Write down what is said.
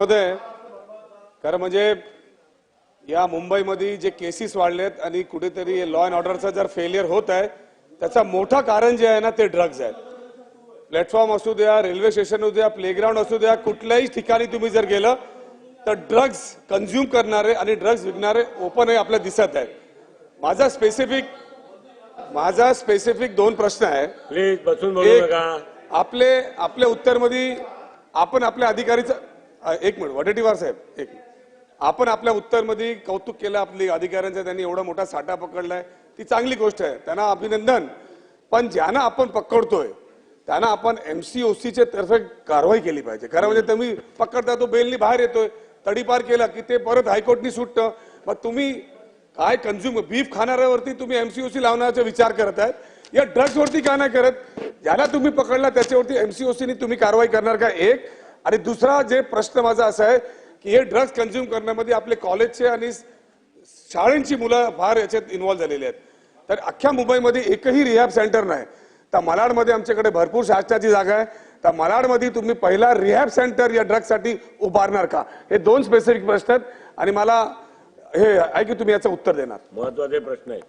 खरं म्हणजे या मुंबईमध्ये जे केसेस वाढलेत आणि कुठेतरी लॉ अँड ऑर्डरचं जर फेलियर होत आहे त्याचा मोठं कारण जे आहे ना ते ड्रग्ज आहेत. प्लॅटफॉर्म असू द्या रेल्वे स्टेशन असू द्या प्लेग्राऊंड असू द्या कुठल्याही ठिकाणी तुम्ही जर गेलं तर ड्रग्ज कन्झ्युम करणारे आणि ड्रग्ज विकणारे ओपन हे आपल्याला दिसत आहेत. माझा स्पेसिफिक माझा स्पेसिफिक दोन प्रश्न आहे. प्लीज बसून आपले आपल्या उत्तरमध्ये आपण आपल्या अधिकारीचं एक मिनिट वडेटीवार साहेब एक आपण आपल्या उत्तरमध्ये कौतुक केलं आपली अधिकाऱ्यांचं त्यांनी एवढा मोठा साठा पकडलाय. ती चांगली गोष्ट आहे. त्यांना अभिनंदन. पण ज्यांना आपण पकडतोय त्यांना आपण एमसीओसीच्या तर्फे कारवाई केली पाहिजे. खरं म्हणजे तुम्ही पकडता तो बेलनी बाहेर येतोय. तडीपार केला की ते परत हायकोर्टनी सुटतं. मग तुम्ही काय कन्झ्युम बीफ खाणाऱ्यावरती तुम्ही एमसीओसी लावण्याचा विचार करत आहेत? या ड्रग्सवरती का नाही करत? ज्याला तुम्ही पकडला त्याच्यावरती एमसीओसीनी तुम्ही कारवाई करणार का? एक. आणि दुसरा जे प्रश्न माझा असा आहे की हे ड्रग्ज कन्झ्युम करण्यामध्ये आपले कॉलेजचे आणि शाळेंची मुलं फार याच्यात इन्वॉल्व्ह झालेली आहेत. तर अख्ख्या मुंबईमध्ये एकही रिहॅब सेंटर नाही. तर मलाडमध्ये आमच्याकडे भरपूर शासनाची जागा आहे. तर मलाडमध्ये तुम्ही पहिला रिहॅब सेंटर या ड्रग्जसाठी उभारणार का? हे दोन स्पेसिफिक प्रश्न आहेत. आणि मला हे आहे की तुम्ही याचं उत्तर देणार. महत्त्वाचे प्रश्न आहे